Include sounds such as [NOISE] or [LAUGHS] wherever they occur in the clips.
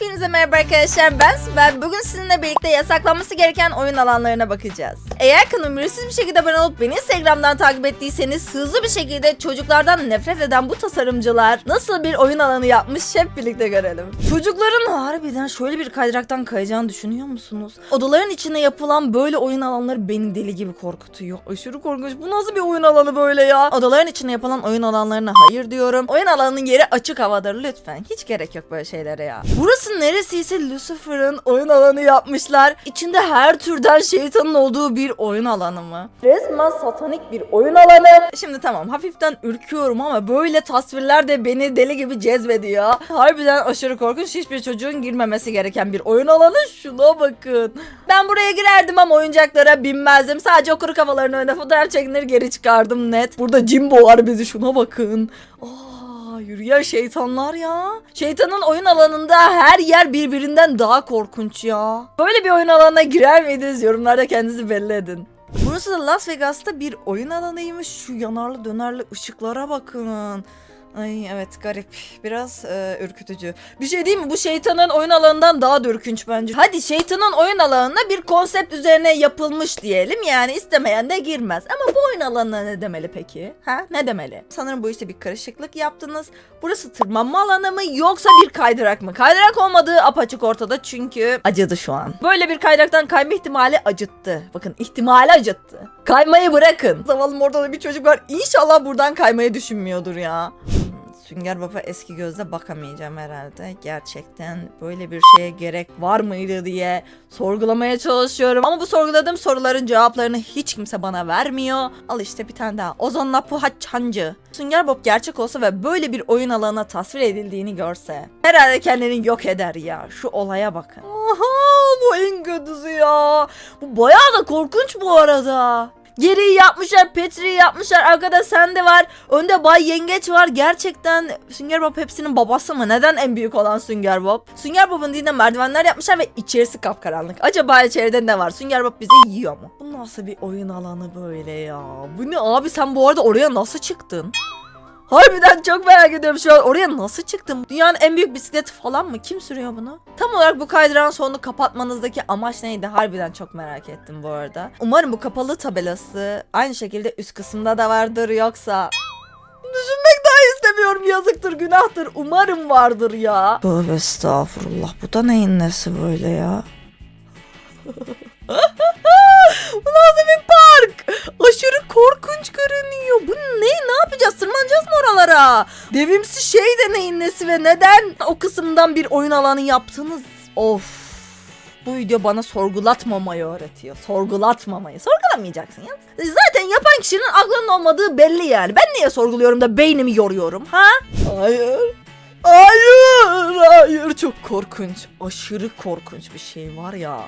Hepinize merhaba arkadaşlar ben Sibel. Bugün sizinle birlikte yasaklanması gereken oyun alanlarına bakacağız. Eğer kanalıma ücretsiz bir şekilde abone olup beni Instagram'dan takip ettiyseniz hızlı bir şekilde çocuklardan nefret eden bu tasarımcılar nasıl bir oyun alanı yapmış hep birlikte görelim. Çocukların harbiden şöyle bir kaydıraktan kayacağını düşünüyor musunuz? Odaların içine yapılan böyle oyun alanları beni deli gibi korkutuyor. Aşırı korkunç. Bu nasıl bir oyun alanı böyle ya? Odaların içine yapılan oyun alanlarına hayır diyorum. Oyun alanının yeri açık havadır lütfen. Hiç gerek yok böyle şeylere ya. Burası neresiyse Lucifer'ın oyun alanı yapmışlar. İçinde her türden şeytanın olduğu bir oyun alanı mı? Resmen satanik bir oyun alanı. Şimdi tamam hafiften ürküyorum ama böyle tasvirler de beni deli gibi cezbediyor. Harbiden aşırı korkunç hiçbir çocuğun girmemesi gereken bir oyun alanı. Şuna bakın. Ben buraya girerdim ama oyuncaklara binmezdim. Sadece o kuru kafaların önünde fotoğraf çekinir geri çıkardım net. Burada Jimbo var bizi şuna bakın. Aa, yürüyen şeytanlar ya. Şeytanın oyun alanında her yer birbirinden daha korkunç ya. Böyle bir oyun alanına girer miydiniz? Yorumlarda kendinizi belli edin. Burası da Las Vegas'ta bir oyun alanıymış. Şu yanarlı dönerli ışıklara bakın. Ay evet garip. Biraz e, ürkütücü. Bir şey değil mi? Bu şeytanın oyun alanından daha da ürkünç bence. Hadi şeytanın oyun alanına bir konsept üzerine yapılmış diyelim. Yani istemeyen de girmez. Ama bu oyun alanına ne demeli peki? Ha? Ne demeli? Sanırım bu işte bir karışıklık yaptınız. Burası tırmanma alanı mı yoksa bir kaydırak mı? Kaydırak olmadığı apaçık ortada çünkü acıdı şu an. Böyle bir kaydıraktan kayma ihtimali acıttı. Bakın ihtimali acıttı. Kaymayı bırakın. Zavallı orada da bir çocuk var. İnşallah buradan kaymayı düşünmüyordur ya. Sünger Baba eski gözle bakamayacağım herhalde. Gerçekten böyle bir şeye gerek var mıydı diye sorgulamaya çalışıyorum. Ama bu sorguladığım soruların cevaplarını hiç kimse bana vermiyor. Al işte bir tane daha. Ozan'la Puhaçancı. Sünger Bob gerçek olsa ve böyle bir oyun alanına tasvir edildiğini görse. Herhalde kendini yok eder ya. Şu olaya bakın. Aha bu en kötüsü ya. Bu bayağı da korkunç bu arada. Geriyi yapmışlar, Petri'yi yapmışlar. Arkada sende var. Önde Bay Yengeç var. Gerçekten Sünger Bob hepsinin babası mı? Neden en büyük olan Sünger Bob? Sünger Bob'un dibinde merdivenler yapmışlar ve içerisi kapkaranlık. Acaba içeride ne var? Sünger Bob bizi yiyor mu? Bu nasıl bir oyun alanı böyle ya? Bu ne abi sen bu arada oraya nasıl çıktın? Harbiden çok merak ediyorum şu an. Oraya nasıl çıktın? Dünyanın en büyük bisikleti falan mı? Kim sürüyor bunu? Tam olarak bu kaydırağın sonunu kapatmanızdaki amaç neydi? Harbiden çok merak ettim bu arada. Umarım bu kapalı tabelası aynı şekilde üst kısımda da vardır yoksa... Düşünmek daha istemiyorum. Yazıktır, günahtır. Umarım vardır ya. Tövbe estağfurullah. Bu da neyin nesi böyle ya? [LAUGHS] Bu nasıl bir park? [LAUGHS] Aşırı korkunç görünüyor. Bu ne? Ne yapacağız? Tırmanacağız mı oralara? Devimsi şey de neyin nesi ve neden o kısımdan bir oyun alanı yaptınız? Of. Bu video bana sorgulatmamayı öğretiyor. Sorgulatmamayı. Sorgulamayacaksın ya. Zaten yapan kişinin aklının olmadığı belli yani. Ben niye sorguluyorum da beynimi yoruyorum ha? Hayır. Hayır, hayır çok korkunç. Aşırı korkunç bir şey var ya.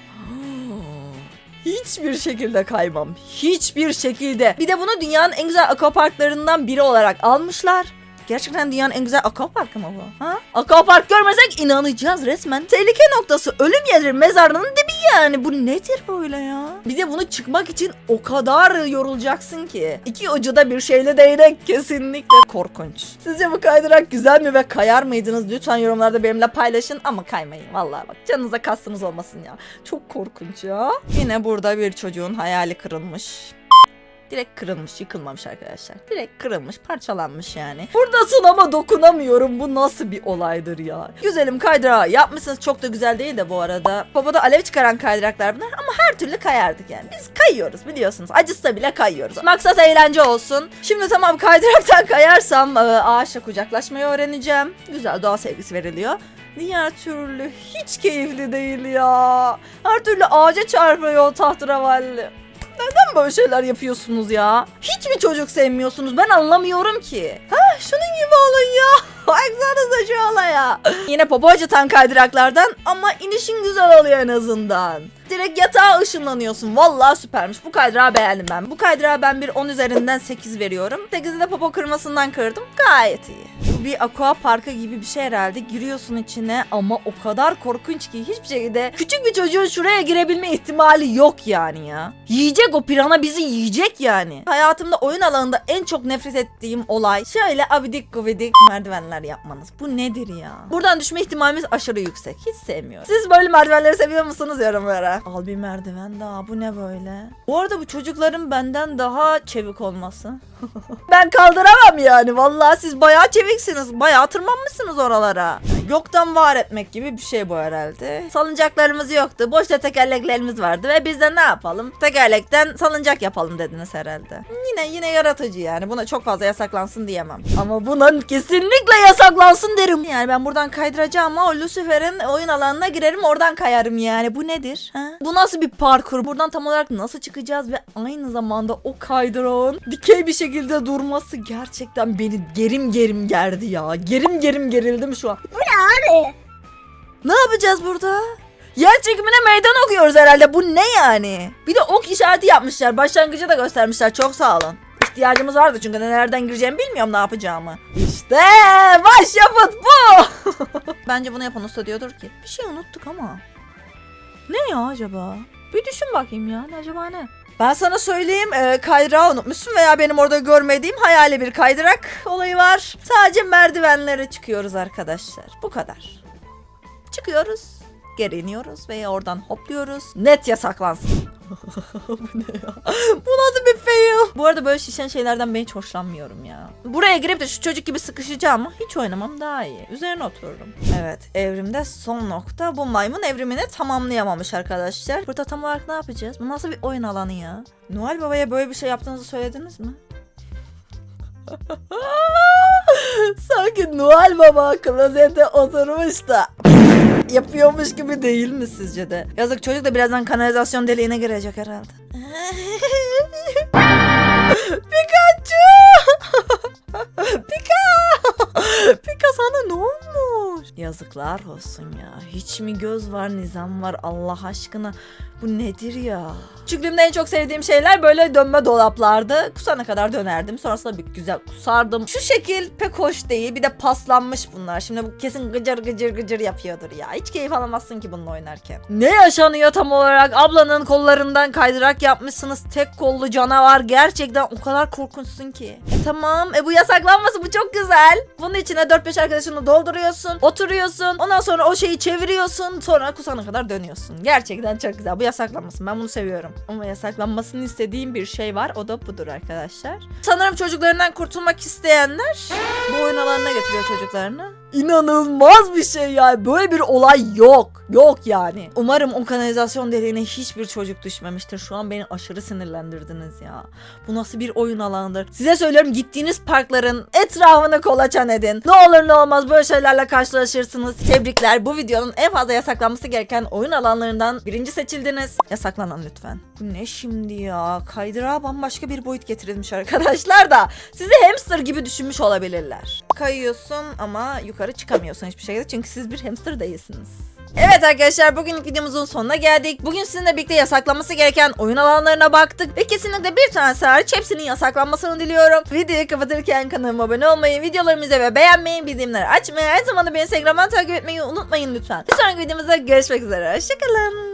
Hiçbir şekilde kaymam. Hiçbir şekilde. Bir de bunu dünyanın en güzel aquaparklarından biri olarak almışlar. Gerçekten dünyanın en güzel aquaparkı mı bu? Ha? Aquapark görmesek inanacağız resmen. Tehlike noktası ölüm gelir mezarının yani. Bu nedir böyle ya? Bir de bunu çıkmak için o kadar yorulacaksın ki. İki ucuda bir şeyle değnek kesinlikle korkunç. Sizce bu kaydırak güzel mi ve kayar mıydınız? Lütfen yorumlarda benimle paylaşın ama kaymayın. Vallahi bak canınıza kastınız olmasın ya. Çok korkunç ya. Yine burada bir çocuğun hayali kırılmış. Direkt kırılmış, yıkılmamış arkadaşlar. Direkt kırılmış, parçalanmış yani. Buradasın ama dokunamıyorum. Bu nasıl bir olaydır ya? Güzelim kaydırağı yapmışsınız. Çok da güzel değil de bu arada. Babada alev çıkaran kaydıraklar bunlar ama her türlü kayardık yani. Biz kayıyoruz biliyorsunuz. Acısı bile kayıyoruz. Maksat eğlence olsun. Şimdi tamam kaydıraktan kayarsam e, ağaçla kucaklaşmayı öğreneceğim. Güzel doğa sevgisi veriliyor. Diğer türlü hiç keyifli değil ya. Her türlü ağaca çarpıyor tahtıravalli. Böyle şeyler yapıyorsunuz ya? Hiç mi çocuk sevmiyorsunuz? Ben anlamıyorum ki. Ha şunun gibi olun ya. [LAUGHS] Baksanıza şu olaya. Yine popo acıtan kaydıraklardan ama inişin güzel oluyor en azından. Direkt yatağa ışınlanıyorsun. Vallahi süpermiş. Bu kaydırağı beğendim ben. Bu kaydırağı ben bir 10 üzerinden 8 veriyorum. 8'i de popo kırmasından kırdım. Gayet iyi. Bu bir aqua parkı gibi bir şey herhalde. Giriyorsun içine ama o kadar korkunç ki hiçbir şekilde küçük bir çocuğun şuraya girebilme ihtimali yok yani ya. Yiyecek o pirana bizi yiyecek yani. Hayatımda oyun alanında en çok nefret ettiğim olay şöyle abidik gubidik merdivenler yapmanız. Bu nedir ya? Buradan düşme ihtimalimiz aşırı yüksek. Hiç sevmiyorum. Siz böyle merdivenleri seviyor musunuz yorumlara? Al bir merdiven daha. Bu ne böyle? Bu arada bu çocukların benden daha çevik olması. [LAUGHS] ben kaldıramam yani. Vallahi siz bayağı çeviksiniz. Bayağı tırmanmışsınız oralara. Yoktan var etmek gibi bir şey bu herhalde. Salıncaklarımız yoktu. Boşta tekerleklerimiz vardı ve biz de ne yapalım? Tekerlekten salıncak yapalım dediniz herhalde. Yine yine yaratıcı yani. Buna çok fazla yasaklansın diyemem. Ama buna kesinlikle yasaklansın derim. Yani ben buradan kaydıracağım ama Lucifer'in oyun alanına girerim oradan kayarım yani. Bu nedir? Ha? Bu nasıl bir parkur? Buradan tam olarak nasıl çıkacağız ve aynı zamanda o kaydırağın dikey bir şekilde durması gerçekten beni gerim gerim gerdi ya. Gerim gerim gerildim şu an. Abi. Ne yapacağız burada? Yer çekimine meydan okuyoruz herhalde. Bu ne yani? Bir de ok işareti yapmışlar. Başlangıcı da göstermişler. Çok sağ olun. İhtiyacımız vardı çünkü nereden gireceğimi bilmiyorum ne yapacağımı. İşte başyapıt [LAUGHS] bu. Bence bunu yapan usta diyordur ki. Bir şey unuttuk ama. Ne ya acaba? Bir düşün bakayım ya. Acaba ne? Ben sana söyleyeyim e, kaydırağı unutmuşsun veya benim orada görmediğim hayali bir kaydırak olayı var. Sadece merdivenlere çıkıyoruz arkadaşlar. Bu kadar. Çıkıyoruz, geri iniyoruz ve oradan hopluyoruz. Net yasaklansın. [LAUGHS] Bu ne ya? Bu nasıl bir fail? Bu arada böyle şişen şeylerden ben hiç hoşlanmıyorum ya. Buraya girip de şu çocuk gibi sıkışacağım hiç oynamam daha iyi. Üzerine otururum. Evet evrimde son nokta. Bu maymun evrimini tamamlayamamış arkadaşlar. Burada tam olarak ne yapacağız? Bu nasıl bir oyun alanı ya? Noel Baba'ya böyle bir şey yaptığınızı söylediniz mi? [LAUGHS] Sanki Noel Baba klozete oturmuş da yapıyormuş gibi değil mi sizce de? Yazık çocuk da birazdan kanalizasyon deliğine girecek herhalde. [LAUGHS] Pikachu! [LAUGHS] Pika! Pika sana ne olmuş? Yazıklar olsun ya. Hiç mi göz var, nizam var Allah aşkına? Bu nedir ya? Küçüklüğümde en çok sevdiğim şeyler böyle dönme dolaplardı. Kusana kadar dönerdim. Sonrasında bir güzel kusardım. Şu şekil pek hoş değil. Bir de paslanmış bunlar. Şimdi bu kesin gıcır gıcır gıcır yapıyordur ya. Hiç keyif alamazsın ki bununla oynarken. Ne yaşanıyor tam olarak? Ablanın kollarından kaydırak yapmışsınız. Tek kollu canavar. Gerçekten o kadar korkunçsun ki. E tamam. E bu yasaklanması bu çok güzel. Bunun içine 4-5 arkadaşını dolduruyorsun. Oturuyorsun. Ondan sonra o şeyi çeviriyorsun. Sonra kusana kadar dönüyorsun. Gerçekten çok güzel. Bu yasaklanmasın. Ben bunu seviyorum. Ama yasaklanmasını istediğim bir şey var. O da budur arkadaşlar. Sanırım çocuklarından kurtulmak isteyenler bu oyun alanına getiriyor çocuklarını. İnanılmaz bir şey ya. Böyle bir olay yok. Yok yani. Umarım o kanalizasyon deliğine hiçbir çocuk düşmemiştir. Şu an beni aşırı sinirlendirdiniz ya. Bu nasıl bir oyun alanıdır? Size söylüyorum gittiğiniz parkların etrafını kolaçan edin. Ne olur ne olmaz böyle şeylerle karşılaşırsınız. Tebrikler. Bu videonun en fazla yasaklanması gereken oyun alanlarından birinci seçildiniz. Yasaklanın lütfen. Bu ne şimdi ya? Kaydırağa bambaşka bir boyut getirilmiş arkadaşlar da. Sizi hamster gibi düşünmüş olabilirler. Kayıyorsun ama yukarı çıkamıyorsun hiçbir şekilde çünkü siz bir hamster değilsiniz. Evet arkadaşlar bugünkü videomuzun sonuna geldik. Bugün sizinle birlikte yasaklanması gereken oyun alanlarına baktık ve kesinlikle bir tanesi hariç hepsinin yasaklanmasını diliyorum. Videoyu kapatırken kanalıma abone olmayı, videolarımı izlemeyi ve beğenmeyi, bildirimleri açmayı, her zaman beni Instagram'dan takip etmeyi unutmayın lütfen. Bir sonraki videomuzda görüşmek üzere. Hoşçakalın.